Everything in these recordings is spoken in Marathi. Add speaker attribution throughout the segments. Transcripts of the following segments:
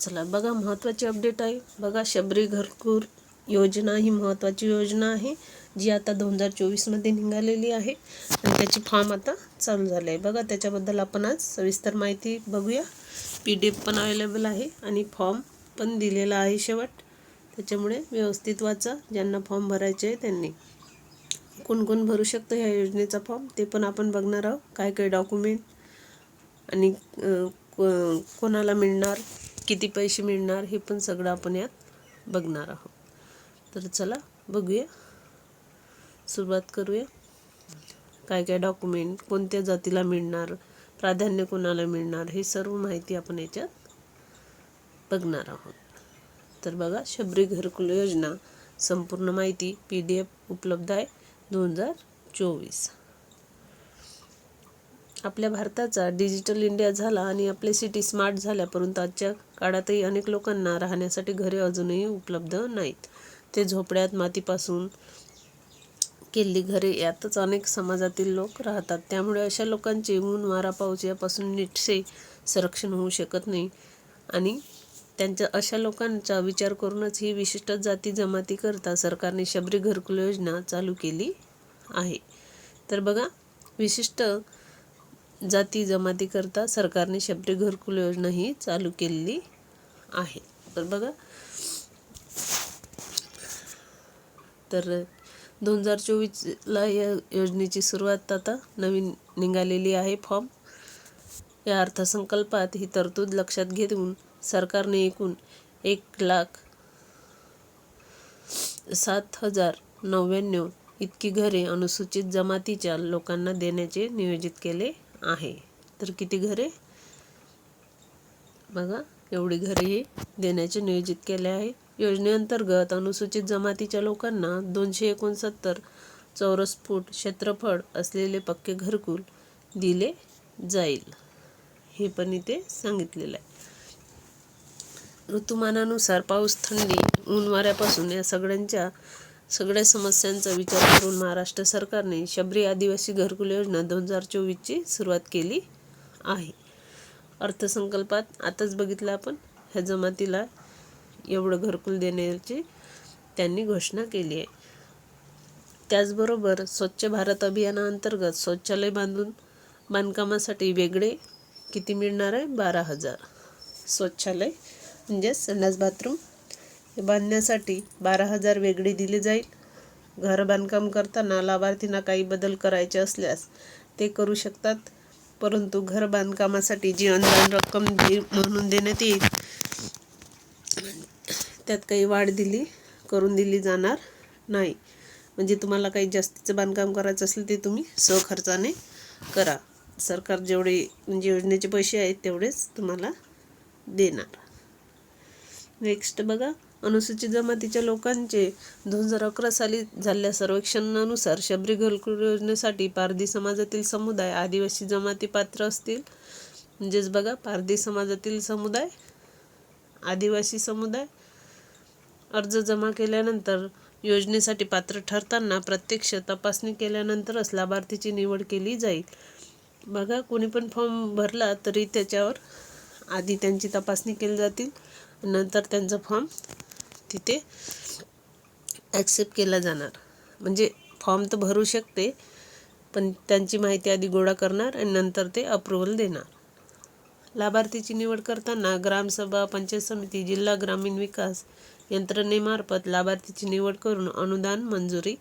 Speaker 1: चला बघा महत्त्वाची अपडेट आहे. बघा शबरी घरकुल योजना ही महत्त्वाची योजना आहे जी आता दोन हजार चोवीसमध्ये निघालेली आहे. आणि त्याची फॉर्म आता चालू झाले आहे. बघा त्याच्याबद्दल आपण आज सविस्तर माहिती बघूया. पी डी एफ पण अवेलेबल आहे आणि फॉर्म पण दिलेला आहे शेवट. त्याच्यामुळे व्यवस्थित वाचा ज्यांना फॉर्म भरायचे आहे त्यांनी. कोण कोण भरू शकतं ह्या योजनेचा फॉर्म ते पण आपण बघणार आहोत. काय काय डॉक्युमेंट आणि को- कोणाला मिळणार किती पैसे मिळणार हे पण सगळं आपण यात बघणार आहोत. तर चला बघूया. सुरुवात करूया. काय काय डॉक्युमेंट कोणत्या जातीला मिळणार प्राधान्य कोणाला मिळणार हे सर्व माहिती आपण याच्यात बघणार आहोत. तर बघा शबरी घरकुल योजना संपूर्ण माहिती पी डी एफ उपलब्ध आहे दोन हजार चोवीस. आपल्या भारताचा डिजिटल इंडिया झाला आणि आपले सिटी स्मार्ट झाल्या परंतु आजच्या काळातही अनेक लोकांना राहण्यासाठी घरे अजूनही उपलब्ध नाहीत. ते झोपड्यात मातीपासून केलेली घरे यातच अनेक समाजातील लोक राहतात. त्यामुळे अशा लोकांचे ऊन वारा पाऊस यापासून नीटसे संरक्षण होऊ शकत नाही. आणि त्यांच्या अशा लोकांचा विचार करूनच ही विशिष्ट जाती जमाती करता सरकारने शबरी घरकुल योजना चालू केली आहे. तर बघा विशिष्ट जाती जमातीकरता सरकारने शबरी घरकुल योजना ही चालू केलेली आहे. तर बघा. तर दोन हजार चोवीसला या योजनेची सुरुवात आता नवीन निघालेली आहे फॉर्म. या अर्थसंकल्पात ही तरतूद लक्षात घेऊन सरकारने एकूण एक लाख सात हजार नव्याण्णव इतकी घरे अनुसूचित जमातीच्या लोकांना देण्याचे नियोजित केले आहे. तर किती घरे? बघा एवढी घरे हे देण्याचे नियोजित केले आहे. योजनेअंतर्गत अनुसूचित जमातीच्या लोकांना दोनशे एकोणसत्तर चौरस फूट क्षेत्रफळ असलेले पक्के घरकुल दिले जाईल. हे पण इथे सांगितलेलं आहे. ऋतुमानानुसार पाऊस थंडी ऊन वाऱ्यापासून या सगळ्यांच्या सगळ्या समस्यांचा विचार करून महाराष्ट्र सरकारने शबरी आदिवासी घरकुल योजना दोन हजार चोवीसची सुरुवात केली आहे. अर्थसंकल्पात आताच बघितलं आपण ह्या जमातीला एवढं घरकुल देण्याची त्यांनी घोषणा केली आहे. त्याचबरोबर स्वच्छ भारत अभियानाअंतर्गत शौचालय बांधून बांधकामासाठी वेगळे किती मिळणार आहे? बारा हजार. शौचालय म्हणजे संडास बाथरूम हे बांधण्यासाठी बारा हजार वेगळे दिली जाईल. घर बांधकाम करताना लाभार्थींना काही बदल करायचे असल्यास ते करू शकतात परंतु घर बांधकामासाठी जी अनुदान रक्कम दे म्हणून देण्यात येईल त्यात काही वाढ दिली करून दिली जाणार नाही. म्हणजे तुम्हाला काही जास्तीचं बांधकाम करायचं असेल ते तुम्ही स्वखर्चाने करा. सरकार जेवढे म्हणजे योजनेचे पैसे आहेत तेवढेच तुम्हाला देणार. नेक्स्ट बघा. अनुसूचित जमातीच्या लोकांचे दोन हजार अकरा साली झालेल्या सर्वेक्षणानुसार शबरी घरकुल योजनेसाठी पारधी समाजातील समुदाय आदिवासी जमाती पात्र असतील. म्हणजेच बघा पारधी समाजातील समुदाय आदिवासी समुदाय अर्ज जमा केल्यानंतर योजनेसाठी पात्र ठरताना प्रत्यक्ष तपासणी केल्यानंतरच लाभार्थीची निवड केली जाईल. बघा कोणी पण फॉर्म भरला तरी त्याच्यावर आधी त्यांची तपासणी केली जातील. नंतर त्यांचा फॉर्म तिथे ॲक्सेप्ट केला जाणार. म्हणजे फॉर्म तर भरू शकते पण त्यांची माहिती आधी गोळा करणार आणि नंतर ते अप्रुव्हल देणार. लाभार्थीची निवड करताना ग्रामसभा पंचायत समिती जिल्हा ग्रामीण विकास यंत्रणेमार्फत लाभार्थीची निवड करून अनुदान मंजुरी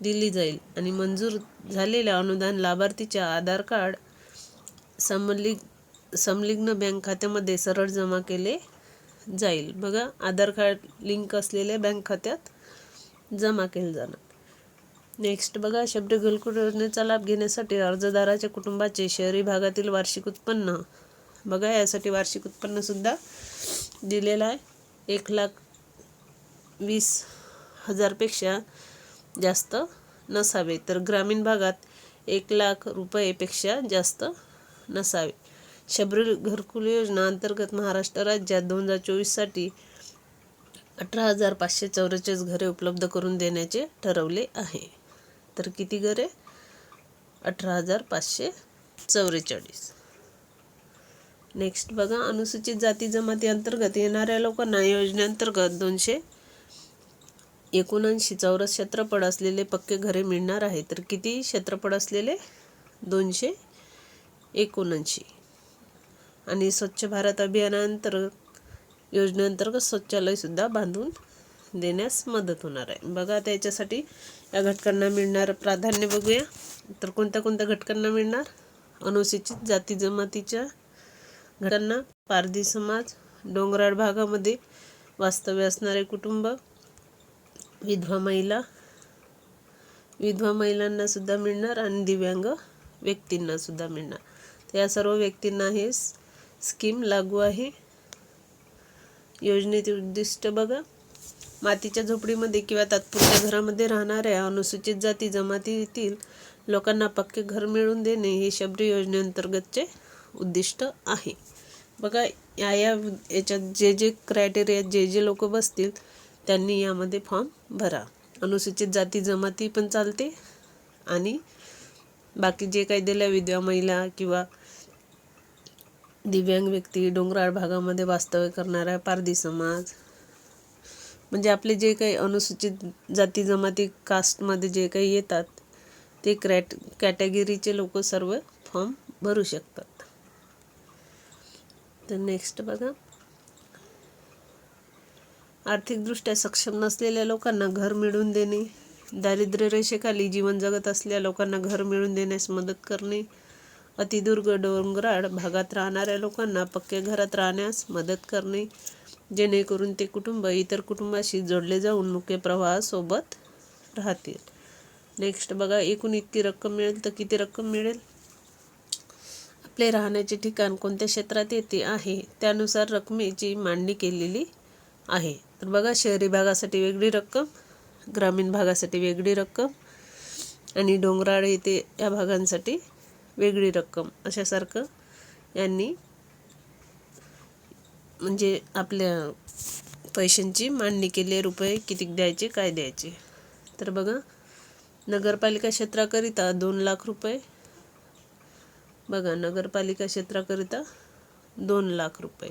Speaker 1: दिली जाईल. आणि मंजूर झालेल्या अनुदान लाभार्थीच्या आधार कार्ड समलिग समलिग्न बँक खात्यामध्ये सरळ जमा केले जाईल. बघा आधार कार्ड लिंक असलेल्या बँक खात्यात जमा केलं जाणार. नेक्स्ट बघा शब्द घरकुल योजनेचा लाभ घेण्यासाठी अर्जदाराच्या कुटुंबाचे शहरी भागातील वार्षिक उत्पन्न. बघा यासाठी वार्षिक उत्पन्नसुद्धा दिलेलं आहे. एक लाख वीस हजारपेक्षा जास्त नसावे. तर ग्रामीण भागात एक लाख रुपयेपेक्षा जास्त नसावे. शबरी घरकुल योजना अंतर्गत महाराष्ट्र राज्यात दोन हजार चोवीससाठी अठरा हजार पाचशे चौवेचाळीस घरे उपलब्ध करून देण्याचे ठरवले आहे. तर किती घरे? अठरा हजार पाचशे चौवेचाळीस नेक्स्ट बघा अनुसूचित जाती जमाती अंतर्गत येणाऱ्या लोकांना योजनेअंतर्गत दोनशे एकोणऐंशी चौरस क्षेत्रफळ असलेले पक्के घरे मिळणार आहे. तर किती क्षेत्रफळ असलेले? दोनशे एकोणऐंशी. आणि स्वच्छ भारत अभियानांतर्गत योजनेअंतर्गत शौचालयसुद्धा बांधून देण्यास मदत होणार आहे. बघा त्याच्यासाठी या घटकांना मिळणारं प्राधान्य बघूया. तर कोणत्या कोणत्या घटकांना मिळणार? अनुसूचित जाती जमातीच्या घटकांना पारधी समाज डोंगराळ भागामध्ये वास्तव्य असणारे कुटुंब विधवा महिला विधवा महिलांना सुद्धा मिळणार आणि दिव्यांग व्यक्तींना सुद्धा मिळणार. तर या सर्व व्यक्तींना हे स्कीम लागू आहे. योजनेचे उद्दिष्ट बघा. मातीच्या झोपडीमध्ये किंवा तात्पुरत्या घरामध्ये राहणाऱ्या अनुसूचित जाती जमातीतील लोकांना पक्के घर मिळवून देणे हे शबरी योजनेअंतर्गतचे उद्दिष्ट आहे. बघा या या याच्यात जे जे क्रायटेरिया जे जे लोक बसतील त्यांनी यामध्ये फॉर्म भरा. अनुसूचित जाती जमाती पण चालते आणि बाकी जे काही दिल्या विधवा महिला किंवा दिव्यांग व्यक्ती डोंगराळ भागामध्ये वास्तव्य करणारा पारधी समाज. म्हणजे आपले जे काही अनुसूचित जाती जमाती कास्टमध्ये जे काही येतात ते क्रॅट कॅटेगरीचे लोक सर्व फॉर्म भरू शकतात. तर नेक्स्ट बघा. आर्थिकदृष्ट्या सक्षम नसलेल्या लोकांना घर मिळवून देणे दारिद्र्य रेषेखाली जीवन जगत असलेल्या लोकांना घर मिळवून देण्यास मदत करणे अतिदुर्ग डोंगराळ भागात राहणाऱ्या लोकांना पक्क्या घरात राहण्यास मदत करणे जेणेकरून ते कुटुंब इतर कुटुंबाशी जोडले जाऊन मुख्य प्रवाहासोबत राहतील. नेक्स्ट बघा एकूण इतकी रक्कम मिळेल तर किती रक्कम मिळेल? आपले राहण्याचे ठिकाण कोणत्या क्षेत्रात येते आहे? त्यानुसार रकमेची मांडणी केलेली आहे. तर बघा शहरी भागासाठी वेगळी रक्कम ग्रामीण भागासाठी वेगळी रक्कम आणि डोंगराळ येथे या भागांसाठी वेगळी रक्कम अशासारखं यांनी म्हणजे आपल्या पैशांची मांडणी केली आहे रुपये किती द्यायचे काय द्यायचे. तर बघा नगरपालिका क्षेत्राकरिता दोन लाख रुपये. बघा नगरपालिका क्षेत्राकरिता दोन लाख रुपये.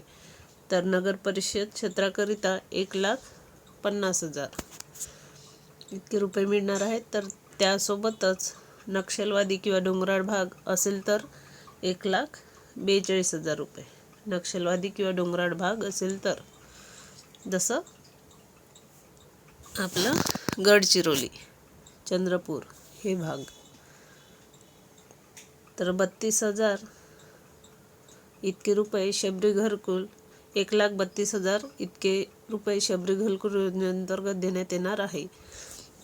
Speaker 1: तर नगर परिषद क्षेत्राकरिता एक लाख पन्नास हजार. इतके रुपये मिळणार आहेत तर त्यासोबतच नक्षलवादी किंवा डोंगराळ भाग असेल तर एक लाख बेचाळीस हजार रुपये. नक्षलवादी किंवा डोंगराळ भाग असेल तर जसं आपलं गडचिरोली चंद्रपूर हे भाग. तर बत्तीस हजार इतके रुपये शबरी घरकुल एक लाख बत्तीस हजार इतके रुपये शबरी घरकुल योजनेअंतर्गत देण्यात येणार आहे.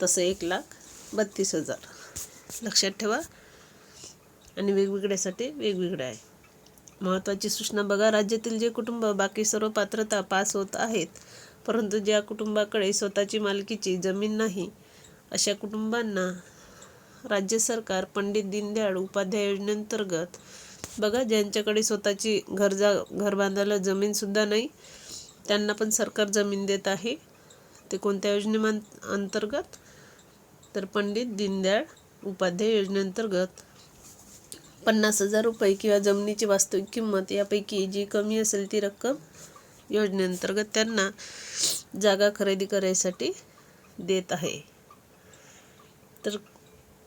Speaker 1: तसं एक लाख बत्तीस हजार. लक्षात ठेवा. आणि वेगवेगळ्यासाठी वेगवेगळ्या आहे. महत्त्वाची सूचना बघा राज्यातील जे कुटुंब बाकी सर्व पात्रता पास होत आहेत परंतु ज्या कुटुंबाकडे स्वतःची मालकीची जमीन नाही अशा कुटुंबांना राज्य सरकार पंडित दीनदयाळ उपाध्याय योजनेअंतर्गत बघा ज्यांच्याकडे स्वतःची घर जा घर बांधायला जमीनसुद्धा नाही त्यांना पण सरकार जमीन देत आहे. ते कोणत्या योजनेमां अंतर्गत तर पंडित दीनदयाळ उपाध्याय योजनेअंतर्गत पन्नास हजार रुपये किंवा जमिनीची वास्तविक किंमत यापैकी जी कमी असेल ती रक्कम योजनेअंतर्गत त्यांना जागा खरेदी करायसाठी देत आहे. तर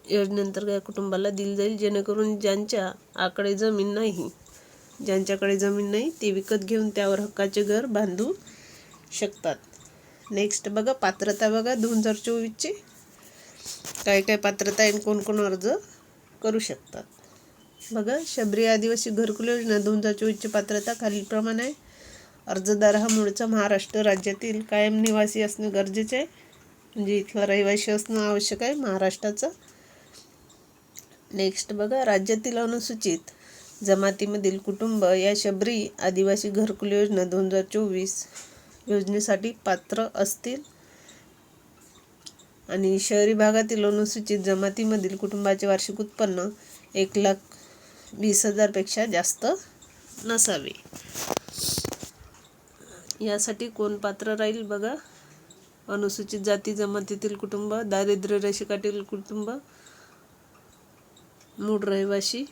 Speaker 1: योजनेअंतर्गत कुटुंबाला दिली जाईल जेणेकरून ज्यांच्या आकडे जमीन नाही ज्यांच्याकडे जमीन नाही ते विकत घेऊन त्यावर हक्काचे घर बांधू शकतात. नेक्स्ट बघा पात्रता बघा दोन हजार चोवीसची. काय काय पात्रता आहे कोण कोण अर्ज करू शकतात. बघा शबरी आदिवासी घरकुल योजना दोन हजार चोवीसची पात्रता खालीलप्रमाणे आहे. अर्जदार हा मूळचा महाराष्ट्र राज्यातील कायम निवासी असणे गरजेचे आहे. म्हणजे इथला रहिवासी असणं आवश्यक आहे महाराष्ट्राचं. नेक्स्ट बघा राज्यातील अनुसूचित जमातीमधील कुटुंब या शबरी आदिवासी घरकुल योजना दोन हजार चोवीस योजनेसाठी पात्र असतील. आणि शहरी भागातील अनुसूचित जमातीमधील कुटुंबाचे वार्षिक उत्पन्न एक लाख वीस हजारपेक्षा जास्त नसावे. यासाठी कोण पात्र राहील बघा. अनुसूचित जाती जमातीतील कुटुंब दारिद्र्य रेषेकाठील कुटुंब मूळ रहिवासी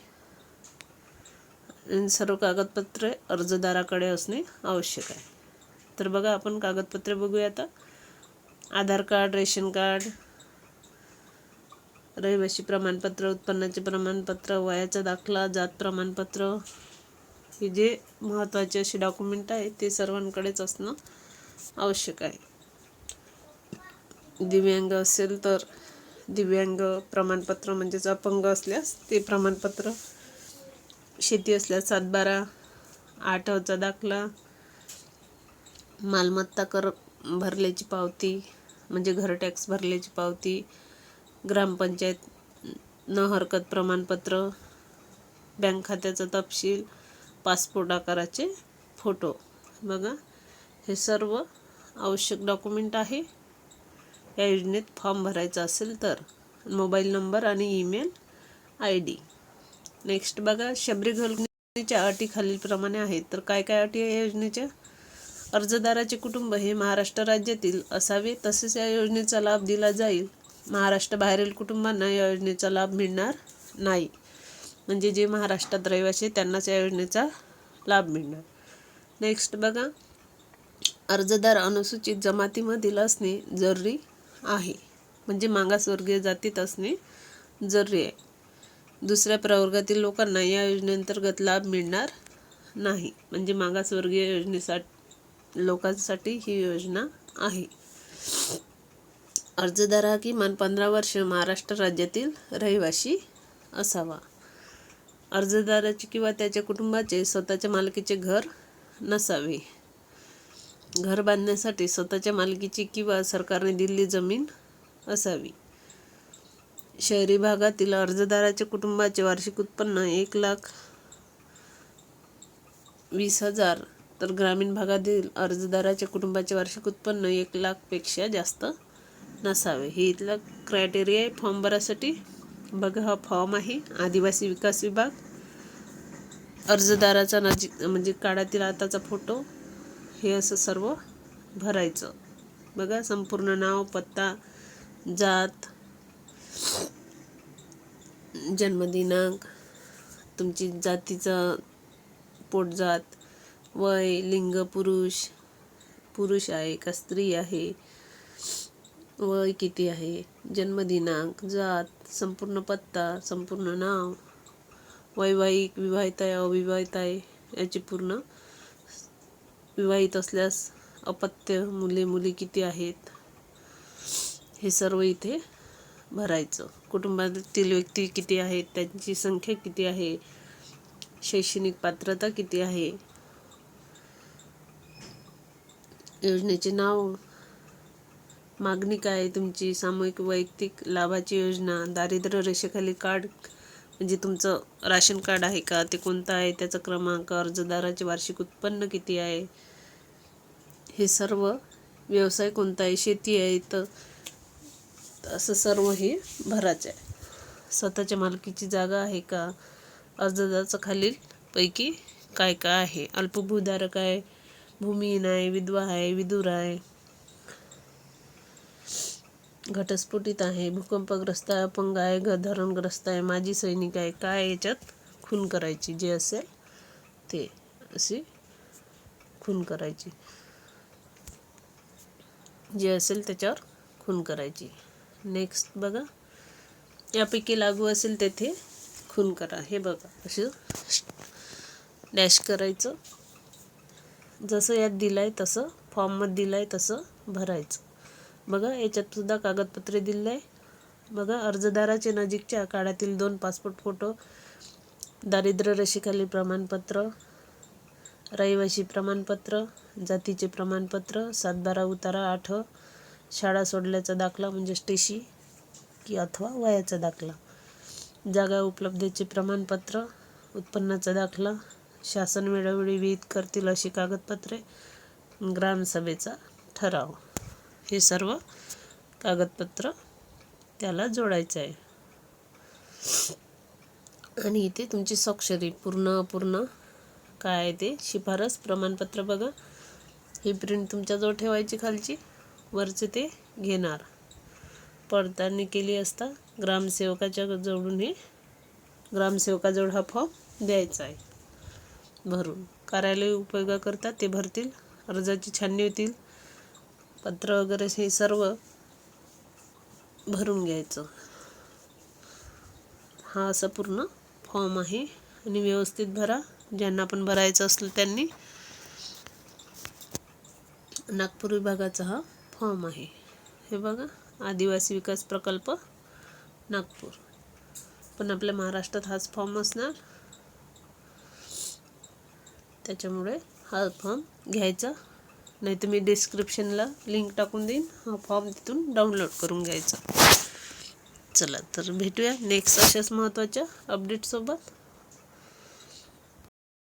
Speaker 1: सर्व कागदपत्रे अर्जदाराकडे असणे आवश्यक आहे. तर बघा आपण कागदपत्रे बघूया आता आधार कार्ड रेशन कार्ड रहिवासी प्रमाणपत्र उत्पन्नाचे प्रमाणपत्र वयाचा दाखला जात प्रमाणपत्र हे जे महत्त्वाचे असे डॉक्युमेंट आहे ते सर्वांकडेच असणं आवश्यक आहे. दिव्यांग असेल तर दिव्यांग प्रमाणपत्र म्हणजेच अपंग असल्यास ते प्रमाणपत्र शेती असल्यास सातबारा आठवचा दाखला मालमत्ता कर भरल्याची पावती म्हणजे घर टॅक्स भरल्याची पावती ग्रामपंचायत न हरकत प्रमाणपत्र बँक खात्याचा तपशील पासपोर्ट आकाराचे फोटो बघा हे सर्व आवश्यक डॉक्युमेंट आहे. या योजनेत फॉर्म भरायचा असेल तर मोबाईल नंबर आणि ईमेल आय डी नेक्स्ट बघा शबरी घालणीच्या अटी खालीलप्रमाणे आहेत. तर काय काय अटी आहे या योजनेच्या? अर्जदाराचे कुटुंब हे महाराष्ट्र राज्यातील असावे तसेच या योजनेचा लाभ दिला जाईल. महाराष्ट्र बाहेरील कुटुंबांना या योजनेचा लाभ मिळणार नाही. म्हणजे जे महाराष्ट्रात रहिवासी त्यांनाच या योजनेचा लाभ मिळणार. नेक्स्ट बघा. अर्जदार अनुसूचित जमातीमधील असणे जरुरी आहे. म्हणजे मागासवर्गीय जातीत असणे जरुरी आहे. दुसऱ्या प्रवर्गातील लोकांना या योजनेअंतर्गत लाभ मिळणार नाही. म्हणजे मागासवर्गीय योजनेसाठी लोकांसाठी ही योजना आहे. अर्जदार हा किमान पंधरा वर्ष महाराष्ट्र राज्यातील रहिवासी असावा. अर्जदाराचे किंवा त्याच्या कुटुंबाचे स्वतःच्या मालकीचे घर नसावे. घर बांधण्यासाठी स्वतःच्या मालकीची किंवा सरकारने दिलेली जमीन असावी. शहरी भागातील अर्जदाराच्या कुटुंबाचे वार्षिक उत्पन्न एक लाख वीस हजार तर ग्रामीण भागातील अर्जदाराच्या कुटुंबाचे वार्षिक उत्पन्न एक लाखपेक्षा जास्त नसावे. हे इथलं क्रायटेरिया आहे. फॉर्म भरासाठी बघा हा फॉर्म आहे. आदिवासी विकास विभाग. अर्जदाराचा नजीक म्हणजे काळातील आताचा फोटो हे असं सर्व भरायचं. बघा संपूर्ण नाव पत्ता जात जन्मदिनांक तुमची जातीचा पोटजात वय लिंग पुरुष. पुरुष आहे का स्त्री आहे? वय किती आहे? जन्मदिनांक जात संपूर्ण पत्ता संपूर्ण नाव. वैवाहिक विवाहित आहे अविवाहित आहे याची पूर्ण विवाहित असल्यास अपत्य मुले मुली किती आहेत? हे सर्व इथे भरायचं. कुटुंबातील व्यक्ती किती आहेत? त्यांची संख्या किती आहे? शैक्षणिक पात्रता किती आहे? योजनेचे नाव? मागणी काय तुमची? सामूहिक वैयक्तिक लाभाची योजना? दारिद्र्य रेषेखाली कार्ड म्हणजे तुमचं राशन कार्ड आहे का? ते कोणतं आहे? त्याचा क्रमांक अर्जदाराचे वार्षिक उत्पन्न किती आहे? हे सर्व व्यवसाय कोणता आहे? शेती आहे तर असं सर्व हे भरायचं आहे. स्वतःच्या मालकीची जागा आहे का? अर्जदाराचं खालील पैकी काय काय आहे? अल्पभूधारक आहे भूमिहीन आहे विधवा आहे विदूर आहे घटस्फोटित आहे भूकंपग्रस्त आहे अपंग आहे धरणग्रस्त आहे माजी सैनिक आहे. काय याच्यात खून करायची जे असेल ते अशी खून करायची. जे असेल त्याच्यावर खून करायची. नेक्स्ट बघा. यापैकी लागू असेल तेथे खून करा. हे बघा. असं डॅश करायचं. जसं यात दिलं आहे तसं फॉर्ममध्ये दिलं आहे तसं भरायचं. बघा याच्यात सुद्धा कागदपत्रे दिलं आहे बघा अर्जदाराचे नजीकच्या काळातील दोन पासपोर्ट फोटो दारिद्र्य रेषेखाली प्रमाणपत्र रहिवासी प्रमाणपत्र जातीचे प्रमाणपत्र सातबारा उतारा आठ शाळा सोडल्याचा दाखला म्हणजे टीशी की अथवा वयाचा दाखला. जागा उपलब्धतेचे प्रमाणपत्र उत्पन्नाचा दाखला शासन वेळोवेळी विहित करतील अशी कागदपत्रे ग्रामसभेचा ठराव. हे सर्व कागदपत्र त्याला जोडायचं आहे. आणि इथे तुमची स्वाक्षरी पूर्ण अपूर्ण काय आहे ते? शिफारस प्रमाणपत्र बघा. ही प्रिंट तुमच्याजवळ ठेवायची खालची. वरचे ते घेणार. पडताळणी केली असता ग्रामसेवकाच्या जवळून हे ग्रामसेवकाजवळ हा फॉर्म द्यायचा आहे. भरून. कार्यालय उपयोगाकरता ते भरतील अर्जाची छाननी होतील. पत्र वगैरे हे सर्व भरून घ्यायचं. हा असा पूर्ण फॉर्म आहे. आणि व्यवस्थित भरा. ज्यांना पण भरायचं असलं त्यांनी नागपूर विभागाचा हा फॉर्म आहे. हे बघा आदिवासी विकास प्रकल्प नागपूर. पण आपल्या महाराष्ट्रात हाच फॉर्म असणार. त्याच्यामुळे हा फॉर्म घ्यायचा. नाही तर मी डिस्क्रिप्शनला लिंक टाकून देईन. हा फॉर्म तिथून डाउनलोड करून घ्यायचा. चला तर भेटूया नेक्स्ट अशाच महत्त्वाच्या अपडेटसोबत